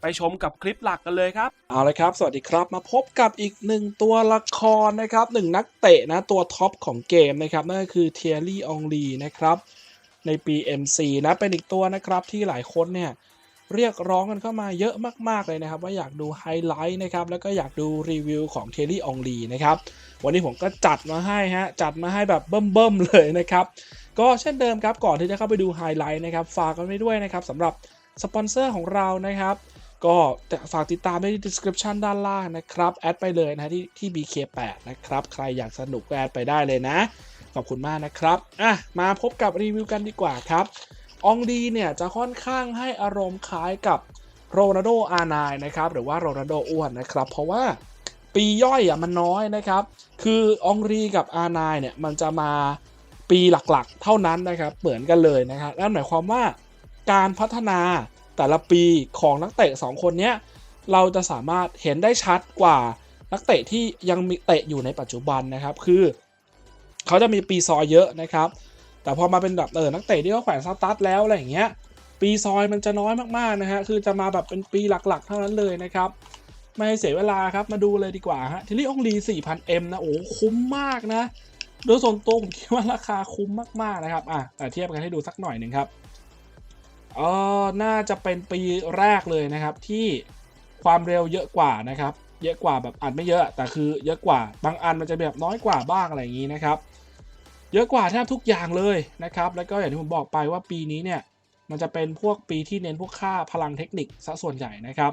ไปชมกับคลิปหลักกันเลยครับ เอาละครับ สวัสดีครับมาพบกับอีกหนึ่งตัวละครนะครับหนึ่งนักเตะนะตัวท็อปของเกมนะครับนั่นก็คือเทียรี่องลีนะครับในปี MC นะเป็นอีกตัวนะครับที่หลายคนเนี่ยเรียกร้องกันเข้ามาเยอะมาก ๆ เลยนะครับ ว่าอยากดูไฮไลท์นะครับ แล้วก็อยากดูรีวิวของเทียรี่องลีนะครับ วันนี้ผมก็จัดมาให้ฮะ จัดมาให้แบบเบิ่มๆเลยนะครับ ก็เช่นเดิมครับ ก่อนที่จะเข้าไปดูไฮไลท์นะครับ ฝากกันไว้ด้วยนะครับสำหรับสปอนเซอร์ของเรานะครับ ก็ฝากติดตามได้ที่ description ด้านล่างนะครับ แอดไปเลยนะที่ที่ BK8 นะครับ ใครอยากสนุกก็แอดไปได้เลยนะ ขอบคุณมากนะครับอะมาพบกับรีวิวกันดีกว่าครับอองดีเนี่ยจะค่อนข้างให้อารมณ์คล้ายกับโรนัลโดอาร์ไนนะครับหรือว่าโรนัลโดอ้วนนะครับ เพราะว่าปีย่อยอะมันน้อยนะครับ คืออองรีกับอาร์ไนเนี่ยมันจะมาปีหลักๆ เท่านั้นนะครับเหมือนกันเลยนะครับนั่นหมายความว่าการพัฒนา แต่ละปีของนักเตะ 2 คนเนี้ยเราจะสามารถเห็นได้ชัดกว่านักเตะที่ยังมีเตะอยู่ในปัจจุบันนะครับ คือ เขาจะมีปีซอยเยอะนะครับ แต่พอมาเป็นแบบเออนักเตะที่เขาแขวนสตาร์ทแล้วอะไรอย่างเงี้ยปีซอยมันจะน้อยมากๆนะฮะคือจะมาแบบเป็นปีหลักๆ เท่านั้นเลยนะครับไม่ให้เสียเวลาครับมาดูเลยดีกว่าฮะทีนี้องลี 4,000M นะโอ้คุ้มมากนะโดยส่วนตัวผมคิดว่าราคาคุ้มมากๆนะครับอะแต่เทียบกันให้ดูสักหน่อยหนึ่งครับ เออน่าจะเป็นปีแรกเลยนะครับที่ความเร็วเยอะกว่านะครับ เยอะกว่าแบบอันไม่เยอะ แต่คือเยอะกว่า บางอันมันจะแบบน้อยกว่าบ้างอะไรอย่างนี้นะครับ เยอะกว่าแทบทุกอย่างเลยนะครับ แล้วก็อย่างที่ผมบอกไปว่าปีนี้เนี่ย มันจะเป็นพวกปีที่เน้นพวกค่าพลังเทคนิคซะส่วนใหญ่นะครับ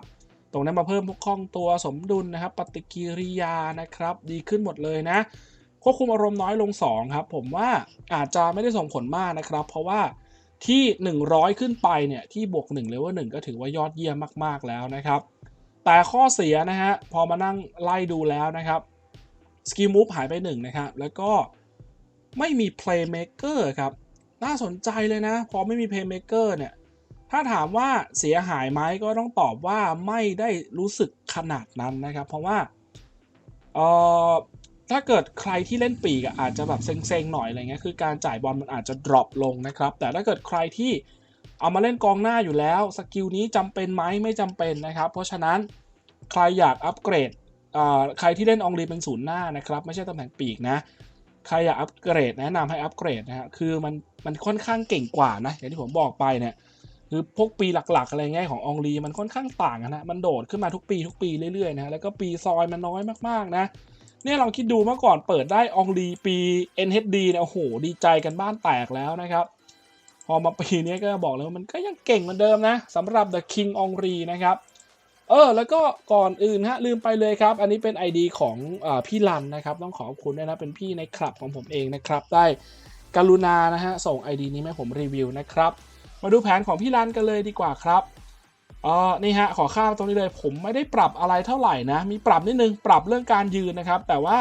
ตรงนั้นมาเพิ่มพวกคล่องตัวสมดุลนะครับ ปฏิกิริยานะครับ ดีขึ้นหมดเลยนะ ควบคุมอารมณ์น้อยลง2ครับ ผมว่าอาจจะไม่ได้ส่งผลมากนะครับ เพราะว่า ที่ 100 ขึ้นไปเนี่ยที่บวก1เลเวล1ก็ถือว่ายอดเยี่ยมมากๆแล้วนะครับ แต่ข้อเสียนะฮะพอมานั่งไล่ดูแล้วนะครับสกิลมูฟหายไป1นะครับแล้วก็ไม่มี Playmaker ครับน่าสนใจเลยนะ พอไม่มี Playmaker เนี่ยถ้าถามว่าเสียหายไหมก็ต้องตอบว่าไม่ได้รู้สึกขนาดนั้นนะครับ เพราะว่าเอ่อ ถ้าเกิดใครที่เล่นปีกอาจจะแบบเซ็งๆหน่อยอะไรเงี้ยคือการจ่ายบอลมันอาจจะ drop ลงนะครับ แต่ถ้าเกิดใครที่เอามาเล่นกองหน้าอยู่แล้วสกิลนี้จำเป็นไหมไม่จำเป็นนะครับ เพราะฉะนั้นใครอยากอัปเกรดใครที่เล่นองรีเป็นศูนย์หน้านะครับ ไม่ใช่ตำแหน่งปีกนะ ใครอยากอัปเกรดแนะนำให้อัปเกรดนะฮะคือมันมันค่อนข้างเก่งกว่านะอย่างที่ผมบอกไปเนี่ยคือพวกปีหลักๆ อะไรเงี้ยขององรีมันค่อนข้างต่างนะมันโดดขึ้นมาทุกปีทุกปีเรื่อยๆนะแล้วก็ปีซอยมันน้อยมากๆนะ เนี่ยลองคิดดูเมื่อก่อนเปิดได้องรีปี NHD เนี่ยโอ้โหดีใจกันบ้านแตกแล้วนะครับพอมาปีนี้ก็บอกเลยว่ามันก็ยังเก่งเหมือนเดิมนะสำหรับ The King องรีนะครับ เออ แล้วก็ก่อนอื่นฮะลืมไปเลยครับ อันนี้เป็น ID ของอพี่ลันนะครับ ต้องขอบคุณด้วยนะ เป็นพี่ในคลับของผมเองนะครับ ได้กรุณานะฮะ ส่ง ID นี้มาให้ผมรีวิวนะครับ มาดูแผนของพี่ลันกันเลยดีกว่าครับ ออนี่ฮะขอข้ามตรงนี้เลย ผมไม่ได้ปรับอะไรเท่าไหร่นะ มีปรับนิดนึงปรับเรื่องการยืนนะครับ แต่ว่า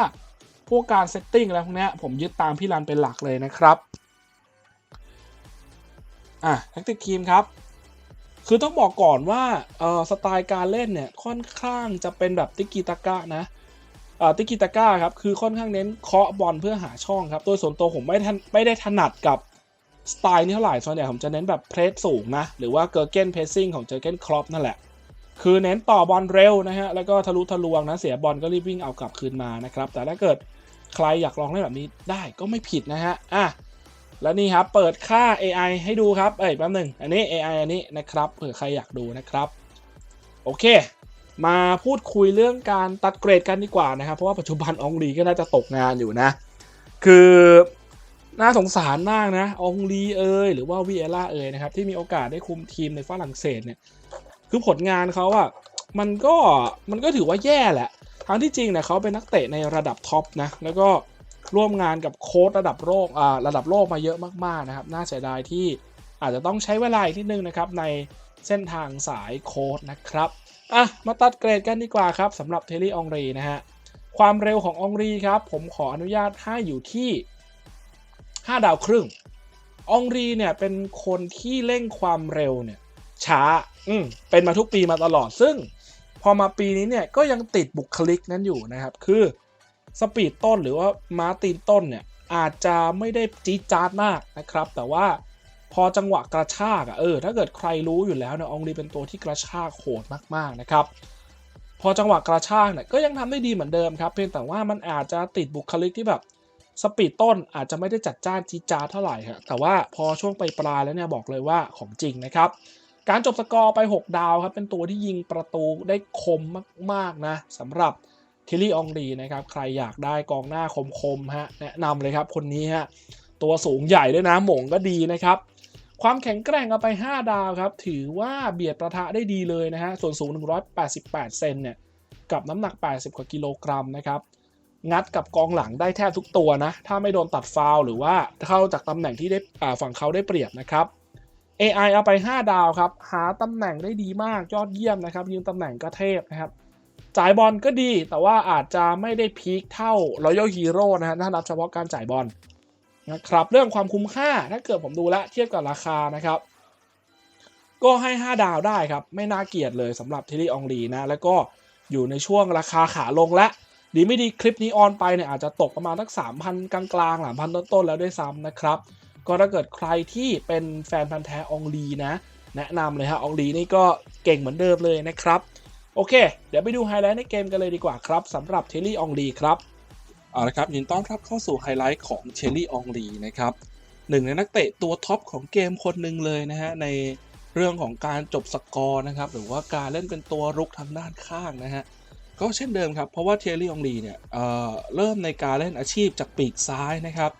พวกการเซตติ้งอะไรพวกนี้ผมยึดตามพี่รันเป็นหลักเลยนะครับอะแท็กติกทีมครับ คือต้องบอกก่อนว่าเออสไตล์การเล่นเนี่ยค่อนข้างจะเป็นแบบติกิตากะนะเอ่อติกิตากะครับคือค่อนข้างเน้นเคาะบอลเพื่อหาช่องครับ โดยส่วนตัวผมไม่ทันไม่ได้ถนัดกับ สไตล์นี้เท่าไหร่ส่วนใหญ่ผมจะเน้นแบบเพรสสูงนะ หรือว่าเกอร์เกนเพรสซิ่งของเจอร์เกนครอปนั่นแหละ คือเน้นต่อบอลเร็วนะฮะ แล้วก็ทะลุทะลวงนะ เสียบอลก็รีบวิ่งเอากลับคืนมานะครับ แต่ถ้าเกิดใครอยากลองเล่นแบบนี้ได้ก็ไม่ผิดนะฮะ อะ แล้วนี่ครับ เปิดค่า AI ให้ดูครับ เอ้ยแป๊บหนึ่งอันนี้ AI อันนี้นะครับ เผื่อใครอยากดูนะครับ โอเค มาพูดคุยเรื่องการตัดเกรดกันดีกว่านะครับ เพราะว่าปัจจุบันอองลีก็น่าจะตกงานอยู่นะ คือ น่าสงสารมากนะ อองลีเอยหรือว่าวีเอล่าเอยนะครับ ที่มีโอกาสได้คุมทีมในฝรั่งเศสเนี่ย คือผลงานเขาอะมันก็มันก็ถือว่าแย่แหละ ทั้งที่จริงเนี่ยเขาเป็นนักเตะในระดับท็อปนะ แล้วก็ร่วมงานกับโค้ชระดับโลกอ่าระดับโลกมาเยอะมากๆนะครับ น่าเสียดายที่อาจจะต้องใช้เวลาอีกนิดนึงนะครับในเส้นทางสายโค้ชนะครับ อะ มาตัดเกรดกันดีกว่าครับสำหรับเทลลี่องรีนะฮะ ความเร็วขององรีครับ ผมขออนุญาตให้อยู่ที่ 5 ดาวครึ่งอองรีเนี่ยเป็นคนที่เร่งความเร็วเนี่ยช้า อืมเป็นมาทุกปีมาตลอด ซึ่งพอมาปีนี้เนี่ยก็ยังติดบุคลิกนั้นอยู่นะครับ คือสปีดต้นหรือว่าม้าตีนต้นเนี่ยอาจจะไม่ได้จี๊ดจ๊าดมากนะครับ แต่ว่าพอจังหวะกระชากอะเออถ้าเกิดใครรู้อยู่แล้วเนี่ยอองรีเป็นตัวที่กระชากโหดมากๆนะครับ พอจังหวะกระชากเนี่ยก็ยังทำได้ดีเหมือนเดิมครับ เพียงแต่ว่ามันอาจจะติดบุคลิกที่แบบ สปีดต้นอาจจะไม่ได้จัดจ้านจีจาเท่าไหร่ครับแต่ว่าพอช่วงไปปลายแล้วเนี่ยบอกเลยว่าของจริงนะครับ การจบสกอร์ไป 6 ดาวครับ เป็นตัวที่ยิงประตูได้คมมากๆนะสำหรับทิลลี่อองรีนะครับใครอยากได้กองหน้าคมๆฮะแนะนำเลยครับคนนี้ฮะตัวสูงใหญ่ด้วยนะหม่งก็ดีนะครับ ความแข็งแกร่งเอาไป 5 ดาวครับ ถือว่าเบียดประทะได้ดีเลยนะฮะส่วนสูง 188 เซนเนี่ยกับน้ำหนัก 80 กว่ากิโลกรัมนะครับ งัดกับกองหลังได้แทบทุกตัวนะ ถ้าไม่โดนตัดฟาวหรือว่าเข้าจากตำแหน่งที่ได้ฝั่งเขาได้เปรียบนะครับ AI เอาไป 5 ดาวครับ หาตำแหน่งได้ดีมากยอดเยี่ยมนะครับยืนตำแหน่งก็เทพนะครับจ่ายบอลก็ดี แต่ว่าอาจจะไม่ได้พีคเท่า Royal Hero นะฮะถ้านับเฉพาะการจ่ายบอลนะครับเรื่องความคุ้มค่าถ้าเกิดผมดูแลเทียบกับราคานะครับ ก็ให้ 5 ดาวได้ครับ ไม่น่าเกลียดเลยสำหรับทิลลี่อองลีนะ แล้วก็อยู่ในช่วงราคาขาลงและ ดีไม่ดีคลิปนี้ออนไปเนี่ยอาจจะตกประมาณสัก3,000 กลางๆหลังพันต้นๆแล้วด้วยซ้ำนะครับ ก็ถ้าเกิดใครที่เป็นแฟนพันธ์แท้องลีนะ แนะนำเลยฮะอองลีนี่ก็เก่งเหมือนเดิมเลยนะครับ โอเค เดี๋ยวไปดูไฮไลท์ในเกมกันเลยดีกว่าครับสำหรับเทลลี่องลีครับเอาละครับยินต้อนรับเข้าสู่ไฮไลท์ของเชลลี่อองลีนะครับหนึ่งในนักเตะตัวท็อปของเกมคนหนึ่งเลยนะฮะในเรื่องของการจบสกอร์นะครับหรือว่าการเล่นเป็นตัวรุกทางด้านข้างนะฮะ ก็เช่นเดิมครับ เพราะว่าเทลลี่องลีเนี่ยเเริ่มในการเล่นอาชีพจากปีกซ้ายนะครับ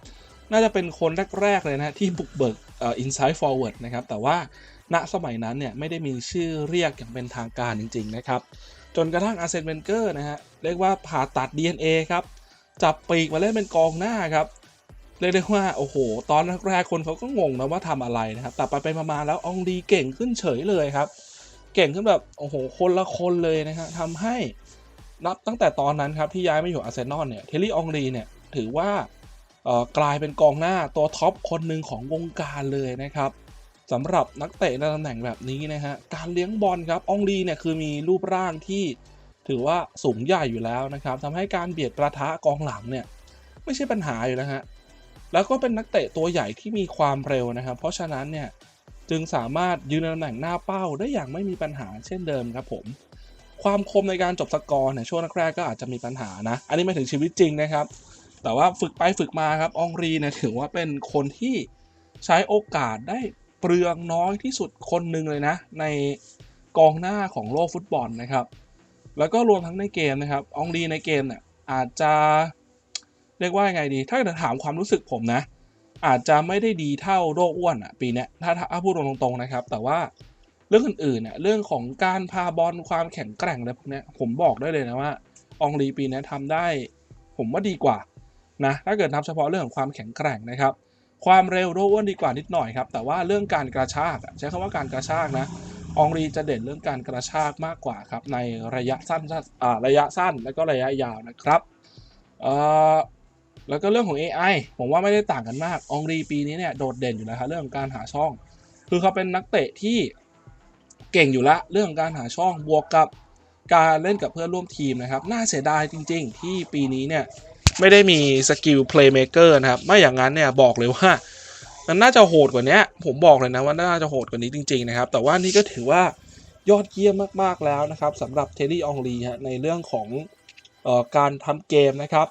น่าจะเป็นคนแรก ๆ เลยนะที่บุกเบิกเอ่อ inside forward นะครับ แต่ว่าณสมัยนั้นเนี่ยไม่ได้มีชื่อเรียกอย่างเป็นทางการจริง ๆ นะครับ จนกระทั่งอาร์เซนเวนเกอร์นะฮะเรียกว่าผ่าตัด DNA ครับ จับปีกมาเล่นเป็นกองหน้าครับเรียกได้ว่าโอ้โห ตอนแรกๆคนเขาก็งงนะว่าทำอะไรนะครับแต่ไปไปมาๆแล้วอองดีเก่งขึ้นเฉยเลยครับ เก่งขึ้นแบบโอ้โหคนละคนเลยนะครับทำให้ นับตั้งแต่ตอนนั้นครับที่ย้ายมาอยู่อาร์เซนอลเนี่ยเทลลี่อองดีเนี่ยถือว่ากลายเป็นกองหน้าตัวท็อปคนหนึ่งของวงการเลยนะครับสำหรับนักเตะในตำแหน่งแบบนี้นะฮะการเลี้ยงบอลครับอองลีเนี่ยคือมีรูปร่างที่ถือว่าสูงใหญ่อยู่แล้วนะครับทำให้การเบียดประทะกองหลังเนี่ยไม่ใช่ปัญหาอยู่แล้วฮะแล้วก็เป็นนักเตะตัวใหญ่ที่มีความเร็วนะครับ เพราะฉะนั้นเนี่ยจึงสามารถยืนในตำแหน่งหน้าเป้าได้อย่างไม่มีปัญหาเช่นเดิมครับผม ความคมในการจบสกอร์เนี่ยช่วงแรกๆก็อาจจะมีปัญหานะ อันนี้ไม่ถึงชีวิตจริงนะครับ แต่ว่าฝึกไปฝึกมาครับองรีเนี่ยถือว่าเป็นคนที่ใช้โอกาสได้เปลืองน้อยที่สุดคนหนึ่งเลยนะ ในกองหน้าของโลกฟุตบอลนะครับ แล้วก็รวมทั้งในเกมนะครับองดีในเกมเนี่ยอาจจะเรียกว่าไงดี ถ้าจะถามความรู้สึกผมนะ อาจจะไม่ได้ดีเท่าโรคอ้วนอะปีนี้ถ้าถ้าพูดตรงๆนะครับ แต่ว่า รื่องอื่นๆเนี่ยเรื่องของการพาบอลความแข็งแกร่งอะไรพวกนี้ผมบอกได้เลยนะว่าองลีปีนี้ทำได้ ผมว่าดีกว่านะถ้าเกิดนับเฉพาะเรื่องของความแข็งแกร่งนะครับ ความเร็วโรอ้วนดีกว่านิดหน่อยครับ แต่ว่าเรื่องการกระชากใช้คำว่าการกระชากนะองรีจะเด่นเรื่องการกระชากมากกว่าครับ ในระยะสั้นระยะสั้นแล้วก็ระยะยาวนะครับแล้วก็เรื่องของ AI ผมว่าไม่ได้ต่างกันมากอองรีปีนี้เนี่ยโดดเด่นอยู่แล้วครับเรื่องของการหาช่อง คือเขาเป็นนักเตะที่ เก่งอยู่ละเรื่องการหาช่องบวกกับการเล่นกับเพื่อนร่วมทีมนะครับ น่าเสียดายจริง ๆ ที่ปีนี้เนี่ยไม่ได้มีสกิลเพลย์เมเกอร์นะครับ ไม่อย่างนั้นเนี่ยบอกเลยว่ามันน่าจะโหดกว่านี้ผมบอกเลยนะว่าน่าจะโหดกว่านี้จริง ๆ นะครับ แต่ว่านี่ก็ถือว่ายอดเยี่ยมมากๆแล้วนะครับสำหรับเทลลี่อองลีฮะในเรื่องของออการทำเกมนะครับ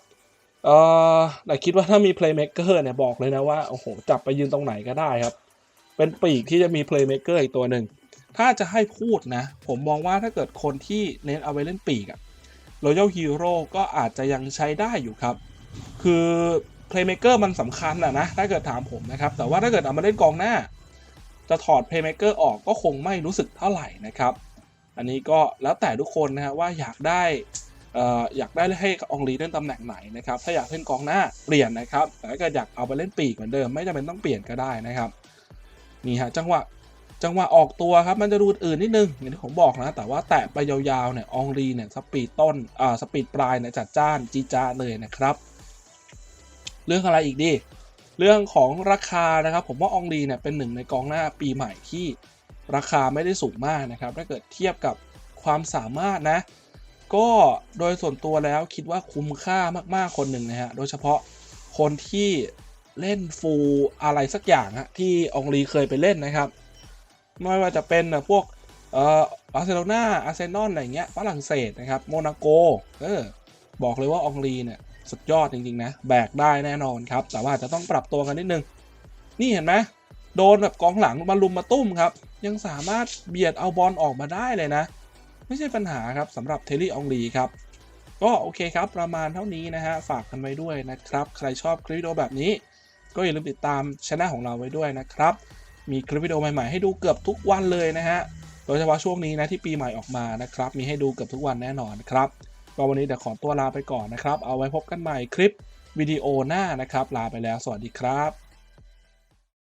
เออแต่คิดว่าถ้ามี Playmaker เนี่ยบอกเลยนะว่าโอ้โหจับไปยืนตรงไหนก็ได้ครับ เป็นปีกที่จะมี Playmaker อีกตัวหนึ่ง ถ้าจะให้พูดนะ ผมมองว่าถ้าเกิดคนที่เน้นเอาไว้เล่นปีกอะ Royal Hero ก็อาจจะยังใช้ได้อยู่ครับ คือ Playmaker มันสำคัญอะนะ ถ้าเกิดถามผมนะครับ แต่ว่าถ้าเกิดเอามาเล่นกองหน้า จะถอด Playmaker อร์ออกก็คงไม่รู้สึกเท่าไหร่นะครับ อันนี้ก็แล้วแต่ทุกคนนะฮะว่าอยากได้เอ่อยากได้ให้อองลีเล่นตำแหน่งไหนนะครับ ถ้าอยากเล่นกองหน้าเปลี่ยนนะครับ แต่ถ้าเกิดอยากเอาไปเล่นปีกเหมือนเดิม ไม่จำเป็นต้องเปลี่ยนก็ได้นะครับ นี่ฮะจังหวะ จังหวะออกตัวครับมันจะดูอื่นนิดนึงอย่างที่ผมบอกนะ แต่ว่าแตะไปยาวๆเนี่ยองรีเนี่ยสปีดต้นอ่าสปีดปลายเนี่ยจัดจ้านจีจ้าเลยนะครับ เรื่องอะไรอีกดีเรื่องของราคานะครับผมว่าองรีเนี่ยเป็นหนึ่งในกองหน้าปีใหม่ที่ราคาไม่ได้สูงมากนะครับ ถ้าเกิดเทียบกับความสามารถนะ ก็โดยส่วนตัวแล้วคิดว่าคุ้มค่ามากๆคนหนึ่งนะฮะโดยเฉพาะคนที่เล่นฟูลอะไรสักอย่างฮะที่องรีเคยไปเล่นนะครับ ไม่ว่าจะเป็นพวกเอ่อบาร์เซโลนาอาร์เซนอลอะไรเงี้ยฝรั่งเศสนะครับโมนาโกเออบอกเลยว่าองรีเนี่ยสุดยอดจริงๆนะแบกได้แน่นอนครับ แต่ว่าจะต้องปรับตัวกันนิดนึง นี่เห็นไหมโดนแบบกองหลังมาลุมมาตุ้มครับ ยังสามารถเบียดเอาบอลออกมาได้เลยนะ ไม่ใช่ปัญหาครับสำหรับเทลลี่องรีครับก็โอเคครับ ประมาณเท่านี้นะฮะ ฝากกันไว้ด้วยนะครับ ใครชอบคลิปวิดีโอแบบนี้ ก็อย่าลืมติดตามช anel ของเราไว้ด้วยนะครับ มีคลิปวิดีโอใหม่ๆให้ดูเกือบทุกวันเลยนะฮะ โดยเฉพาะช่วงนี้นะที่ปีใหม่ออกมานะครับ มีให้ดูเกือบทุกวันแน่นอนครับ ก็วันนี้เดี๋ยวขอตัวลาไปก่อนนะครับ เอาไว้พบกันใหม่คลิปวิดีโอหน้านะครับ ลาไปแล้ว สวัสดีครับ